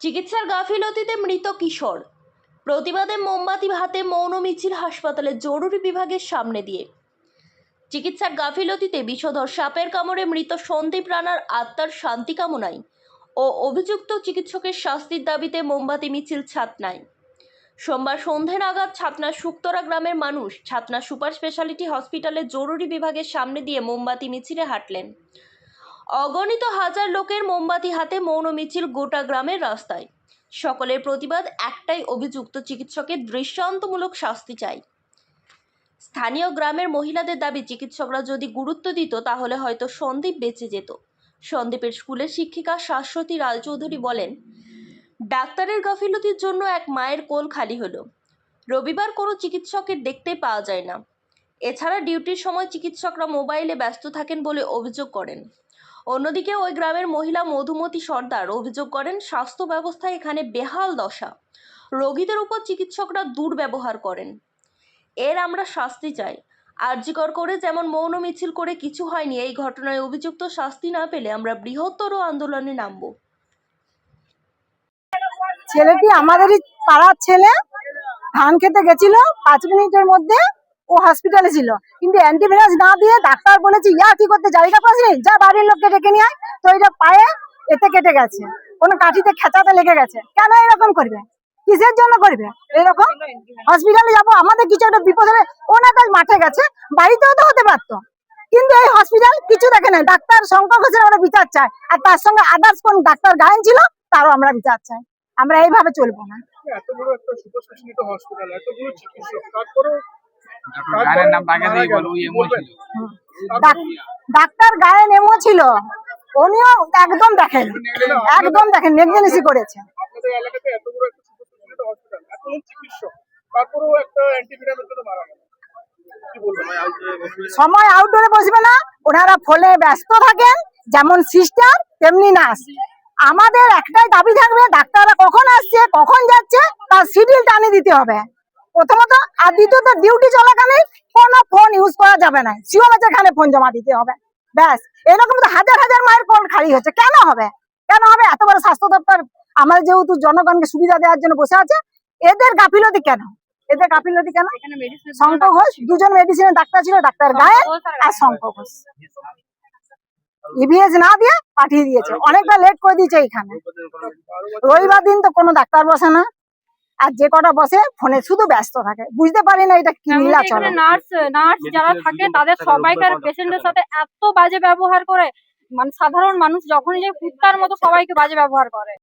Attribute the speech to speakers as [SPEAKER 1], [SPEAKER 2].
[SPEAKER 1] চিকিৎসার গাফিলতিতে মৃত কিশোর। প্রতিবাদে মোমবাতি হাতে মৌন মিছিল হাসপাতালে জরুরি বিভাগের সামনে দিয়ে। চিকিৎসার গাফিলতিতে বিষধর সাপের কামড়ে মৃত সন্দীপ রানার আত্মার শান্তি কামনায় ও অভিযুক্ত চিকিৎসকের শাস্তির দাবিতে মোমবাতি মিছিল ছাতনায়। সোমবার সন্ধে নাগাদ ছাতনা শুক্তরা গ্রামের মানুষ ছাতনা সুপার স্পেশালিটি হসপিটালের জরুরি বিভাগের সামনে দিয়ে মোমবাতি মিছিলে হাঁটলেন। অগণিত হাজার লোকের মোমবাতি হাতে মৌন মিছিল গোটা গ্রামের রাস্তায়। সকলের প্রতিবাদ, একটাই অভিযুক্ত চিকিৎসকের দৃষ্টান্তমূলক শাস্তি চাই। স্থানীয় গ্রামের মহিলাদের দাবি, চিকিৎসকরা যদি গুরুত্ব দিত, তাহলে হয়তো সন্দীপ বেঁচে যেত। সন্দীপের স্কুলের শিক্ষিকা শাশ্বতী রায়চৌধুরী বলেন, ডাক্তারের গাফিলতির জন্য এক মায়ের কোল খালি হলো। রবিবার কোনো চিকিৎসকের দেখতে পাওয়া যায় না। এছাড়া ডিউটির সময় চিকিৎসকরা মোবাইলে ব্যস্ত থাকেন বলে অভিযোগ করেন। অন্যদিকে ওই গ্রামের মহিলা মধুমতি সর্দার অভিযোগ করেন, স্বাস্থ্য ব্যবস্থা এখানে বেহাল দশা। রোগীদের উপর চিকিৎসকরা দুর্ব্যবহার করেন। এর আমরা শাস্তি চাই। আর্যিকর করে যেমন মৌন মিছিল করে কিছু হয়নি, এই ঘটনায় অভিযুক্ত শাস্তি না পেলে আমরা বৃহত্তর আন্দোলনে নামব।
[SPEAKER 2] ছেলেটি আমাদেরই পাড়ার ছেলে, ধান খেতে গেছিল পাঁচ মিনিটের মধ্যে। ও হসপিটালে ছিল। কিন্তু অ্যান্টিভাইরাস না দিয়ে ডাক্তার বলেছে, ইয়া, কি করতে? জায়গা পাসনি যা বাড়ির লোককে ডেকে নিয়ে আয়, তো এটা পায়ে এতে কেটে গেছে। কোনো কাঠিতে খেঁচাতে লেগে গেছে। কেন এরকম করবে? কিসের জন্য করবে? এরকম? হসপিটালে যাব, আমাদের কিছু একটা বিপদ হলে ওনার মাঠে গেছে, বাড়িতেও তো হতে পারতো। কিন্তু এই হসপিটাল কিছু দেখে নাই। ডাক্তার শঙ্কর ঘোষের আমরা বিচার চাই আর তার সঙ্গে আদার্স কোন ডাক্তার গায়েন ছিল, তারও আমরা বিচার চাই। আমরা এইভাবে চলবো না।
[SPEAKER 3] এত বড় একটা চিকিৎসক, তারপরেও
[SPEAKER 4] গানের নাম আগে দিয়ে বলো ছিল।
[SPEAKER 2] ডাক্তার গায়ে নেমো ছিল। উনিও একদম দেখেন একদম দেখেন নেগজেন্সি করেছে। সময় আউটডোরে বসবে না ওনারা ফলে ব্যস্ত থাকেন যেমন সিস্টার তেমনি নার্স আমাদের একটাই দাবি থাকবে ডাক্তাররা কখন আসছে কখন যাচ্ছে তার শিডিউল টানিয়ে দিতে হবে। প্রথমত আর দ্বিতীয়ত ডিউটি চলাকালীন কোনো ফোন ইউজ করা যাবে না। সিও সিওমেচের খানে ফোন জমা দিতে হবে। ব্যাস এরকম তো হাজার হাজার মায়ের ফোন খালি হচ্ছে। কেন হবে? কেন হবে? এত বড় স্বাস্থ্য দপ্তর আমাদের যেহেতু জনগণকে সুবিধা দেওয়ার জন্য বসে আছে এদের গাফিলতি কেন? এদের গাফিলতি কেন? শঙ্কর ঘোষ দুজন মেডিসিনের ডাক্তার ছিল ডাক্তার গায়েন আর শঙ্কর ঘোষ। ইভিএস না দিয়ে পাঠিয়ে দিয়েছে। অনেকটা লেট করে দিয়েছে এখানে রবিবার দিন তো কোনো ডাক্তার বসে না। আর যে কটা বসে ফোনে শুধু ব্যস্ত থাকে। বুঝতে পারি না এটা কি চলে
[SPEAKER 5] নার্স নার্স যারা থাকে তাদের সবাইকার পেশেন্টের সাথে এত বাজে ব্যবহার করে। মানে সাধারণ মানুষ যখন যে কুত্তার মতো সবাইকে বাজে ব্যবহার করে।